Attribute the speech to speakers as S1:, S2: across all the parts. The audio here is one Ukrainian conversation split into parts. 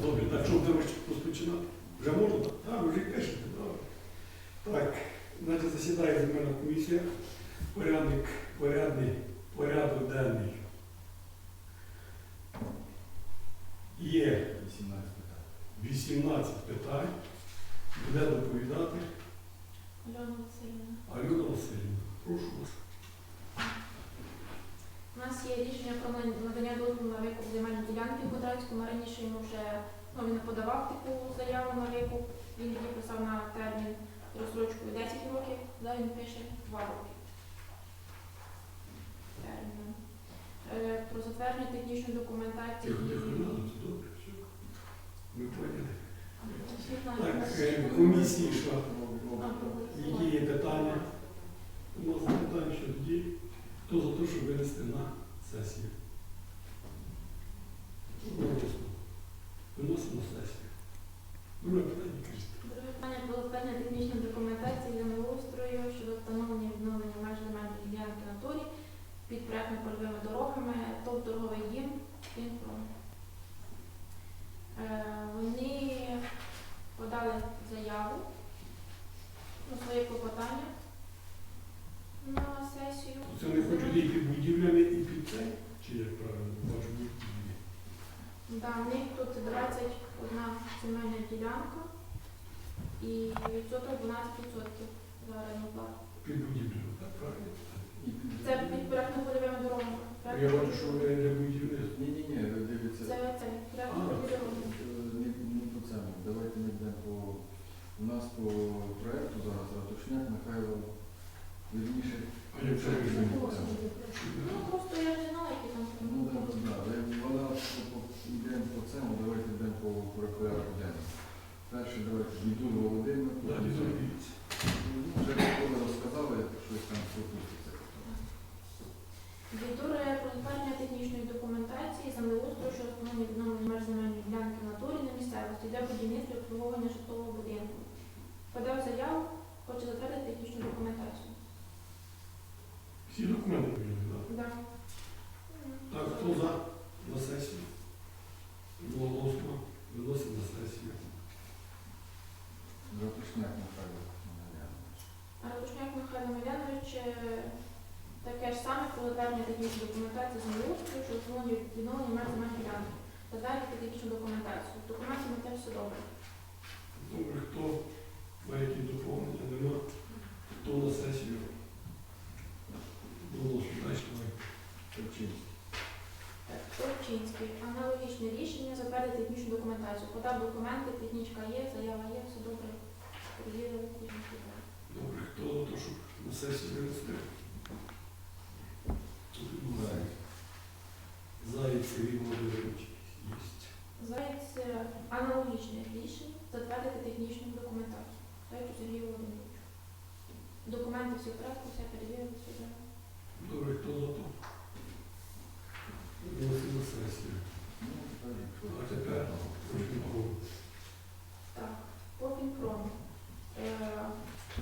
S1: Добре, так що будемо розпочинати? Вже можна? Так, ви вже пишете, добре. Так, значить засідає земельна комісія. Порядник, порядний, порядок денний. Є
S2: 18 питань.
S1: 18 питань. Буде доповідати
S3: Альона Васильівна.
S1: Альона Васильівна. Прошу вас.
S3: У нас є рішення про надання дозволу на викуп земельної Бодрацькому. Раніше йому вже ну, він не подавав таку заяву на викуп. Він її писав на термін розстрочкою 10 років, зараз він пише 2 роки. Терміном. Е, Про затвердження технічної документації.
S1: Добре, все. Ми поняли. Так, е, комісії, що? Які є питання? У нас питання що тоді. Хто за те, щоб винести на сесію? Голосно. Виносимо на сесію. Друге питання, кажіть.
S3: Друге питання про затвердження технічної документації землеустрою щодо встановлення і відновлення меж земельної ділянки на турі під проектно-польовими дорогами, ТОВ торговий дім, Фінпром. Е, Вони подали заяву на своє клопотання на сесію.
S1: Це вони хочуть і під будівлями, і під це? Чи як правильно? Бачу, будівлі.
S3: Да, в них тут 21 земельна ділянка і відсоток 12% за орендну плату.
S1: Під будівлями, так правильно?
S3: Це під проектно-польовими дорогами.
S1: Я бачу, що вони для будівництва.
S2: Ні, ні, ні, дивіться.
S3: Це дороги.
S2: Не, не по цьому. Давайте ми йдемо по. У нас по проекту зараз Ратушняк Михайло вірніше.
S1: А як це
S2: Це?
S3: Ну просто я не знала, які там
S2: Ну так, так, так. Вона по- по- йдемо по цьому, давайте йдемо по по денному. Перше давайте Дідун Володимир. Ну, Вже коли розказали, щось там пропуститься.
S3: Відуре про технічної документації землеустрою, що встановлює відновлені меж земельної ділянки на натурі на місцевості для будівництва і обслуговування житлового будинку. Подав заяву, хоче затвердити технічну документацію.
S1: Всі документи прийняли, так?
S3: Да.
S1: Так, хто за на сесію? Голосно. Виносимо на сесію.
S2: Ратушняк Михайло Омелянович.
S3: А Ратушняк Михайло Милянович е, таке ж саме про технічної документації землеустрою, що встановлює відновлення меж земельної ділянки. Затвердити технічну документацію. В документі на те все добре.
S1: Добре, хто має які доповнення? Нема. Хто на сесію? Дальше.
S2: Торчинський.
S3: Так, Торчинський. Аналогічне рішення затвердити технічну документацію. Подав документи, технічка є, заява є, все добре. Технічну.
S1: Добре, хто за те, щоб на сесію винести?
S2: Заєць.
S1: Заєць Сергій Володимирович. Єсть.
S3: Заєць е, аналогічне рішення затвердити технічну документацію. Заєць Сергій Володимирович. Документи всі в порядку, все перевірили, все добре.
S1: Хто за то? Виносимо на сесію. А тепер Профінком.
S3: Так, по Фінпрому. Е,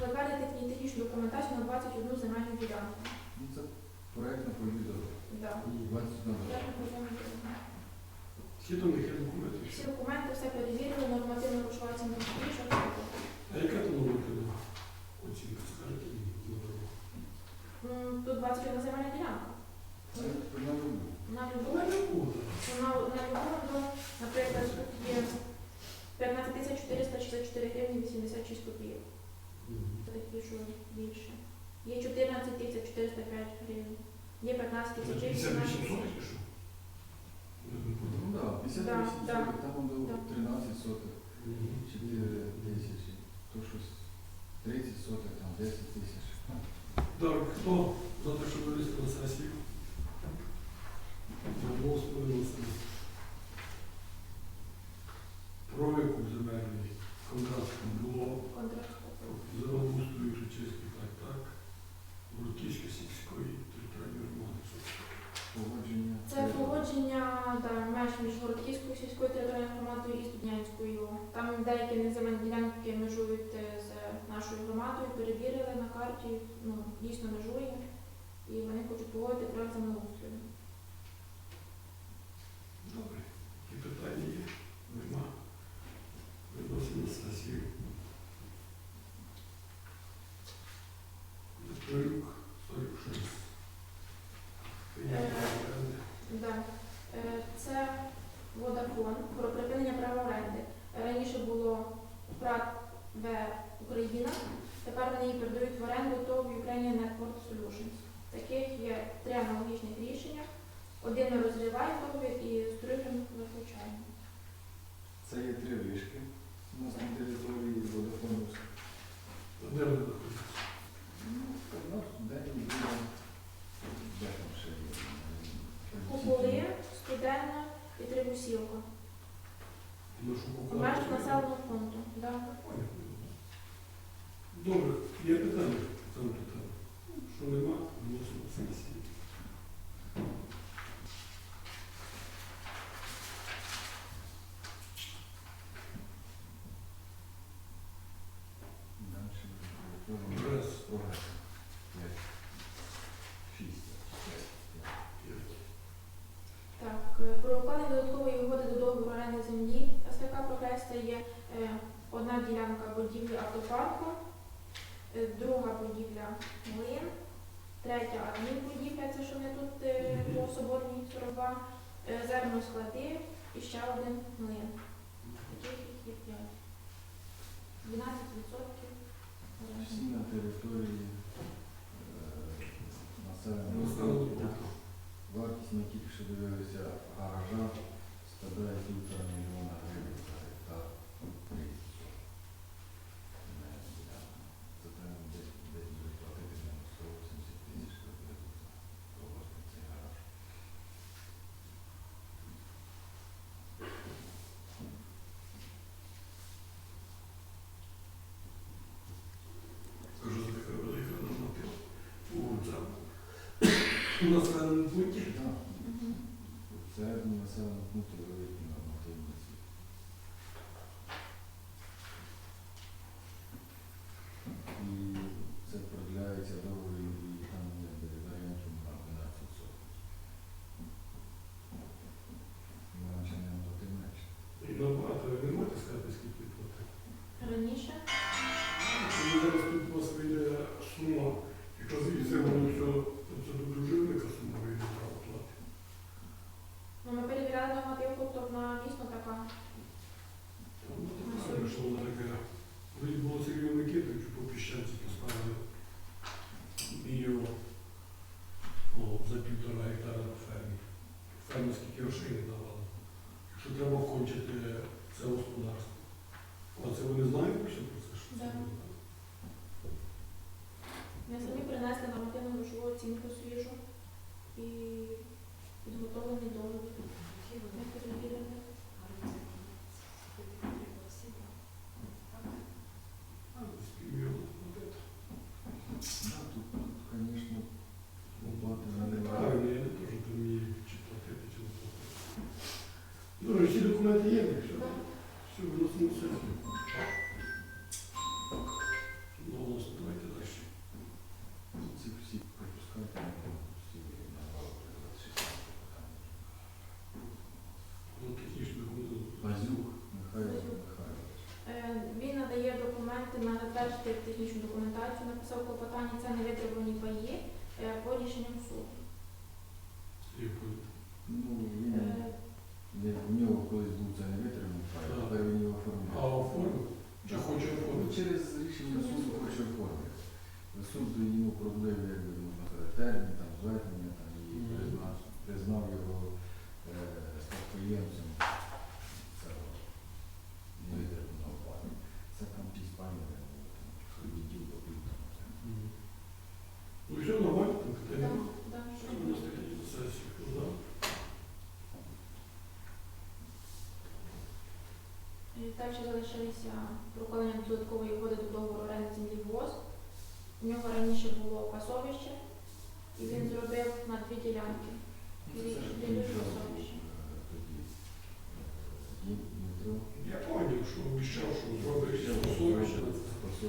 S3: Затвердити техні- технічну документацію на 21 земельну ділянку.
S2: Ну, це проект на провідор.
S3: Да.
S2: 21
S3: Я не розумію.
S1: Всі до них є документи.
S3: Всі документи, все перевірили, нормативно грошова оцінка більше.
S1: А яка там нормативна оцінка? Скажете мені на дорогу?
S3: М, Тут 21 земельна ділянка.
S2: Це на любу.
S3: На любу,
S1: Вона не буде.
S3: на, на любу, ну, наприклад, тут є 15 464 гривні 86 копійок. Що більше. Є 14 405 гривень. Є 15
S1: Це
S3: тисяч
S1: 58 сотих чи що? Я не
S2: Ну да, 58
S3: Да, да.
S2: там було
S3: Да.
S2: 13
S1: соток,
S2: 4 тисячі, то щось 30 соток, там 10 тисяч.
S1: Так, хто за те, що на сесію?
S3: Городківською сільською територіальною громадою і Студнянською. Там деякі неземельні ділянки межують е, з нашою громадою, перевірили на карті, ну, дійсно межує, і вони хочуть погодити проект землеустрою.
S1: Добре. і питання є? Нема.
S3: закон про припинення права оренди. Раніше було ПРАТ В Україна, тепер вони її передають в оренду ТОВ Network Solutions. Таких є три аналогічних рішення. Один ми розриваємо договір і з другим виключаємо.
S2: Це є три вишки у нас на території водофону.
S1: Де вони знаходяться?
S2: Ну, день де там ще є?
S3: Куполи, Студенна і Трибусівка. Межах населеного пункту. Да.
S1: Добре, є питання? Що нема, вносимо сесії.
S3: Так, е, про укладення додаткової угоди до договору оренди землі. СТК «Прогрес» це є е, одна ділянка будівлі автопарку, е, друга будівля млин, третя адмінбудівля, це що вони тут е, по Соборній 42, зерно склади і ще один млин. Таких їх є 5. 12%
S2: Всі на території е, населеного
S1: Населеного
S2: пункту.
S1: пункту.
S2: Вартість ми тільки що дивилися гаража складає півтора мільйона гривень за гектар. Приїзд. Не, я- Це треба десь десь буде платити нам 180 тисяч, щоб буде проводити цей гараж.
S1: Кажу, така велика норматива. Вулиця. У населеному пункті.
S2: Так,
S3: Мгм.
S2: Всередині населеного пункту великі нормативні ці. І це продляється договорів і там якби варіантів на 12 сотень. Раніше не платив менше.
S1: І набагато ви не можете сказати, скільки платить.
S3: Раніше
S1: зараз тут у вас вийде сума, якщо звідси воно все, то це дуже велика сума вийде право плати.
S3: ну, ми перевіряли нормативку, то вона дійсно така.
S1: Ну, то правильно, що вона така. Коли було Сергію Микитовичу по піщанці поставили його о, за півтора гектара на фермі. Фермі скільки грошей не давали. Якщо треба кончити це господарство. А це вони знають все про це? Що це
S3: Да.
S1: не знаю?
S3: Ми самі принесли нормативну грошову оцінку свіжу і підготовлений договір. Ми перевірили.
S1: А, з півмільйона платити.
S2: Да, тут, тут, звісно, оплати
S1: Ну,
S2: не
S1: Правильно, я не теж там вмію чи платити, чи не платити. Добре, всі документи є, так що
S3: Да.
S1: все, виносимо сесію. Голос, давайте далі.
S2: Ці всі пропускати, всі назвали 26 питання.
S1: Ну, технічно документи.
S2: Базюк Михайло
S3: Базюк.
S2: Михайлович.
S3: Е, Він надає документи на затвердити технічну документацію, написав клопотання, це не витребувані паї е, по рішенням суду.
S2: Ну, він,
S3: Е,
S2: не, в нього колись був це не витримав, файл,
S1: Так.
S2: тепер він його
S1: А
S2: оформляє.
S1: оформив? Чи хоче
S2: Ну,
S1: оформити?
S2: через рішення суду хоче оформити. Суд йому продлив, якби можна сказати, термін, там, звернення, там, і
S1: Мгм.
S2: признав, признав його е, спадкоємцем цього невитриманого пану. Це там ті спальні, там, відділ попів там. це.
S1: Мгм. Ну, все нормально, там
S3: да,
S1: питання.
S3: да,
S1: Що
S3: що?
S1: у нас таке на сесії? Хто за?
S3: І залишилися прокладення додаткової угоди до договору оренди землі ВОЗ. У нього раніше було пасовище, і він зробив на дві ділянки.
S2: Ну, е,
S1: Я пам'ятаю, що обіцяв, що зробить Пасовище на це.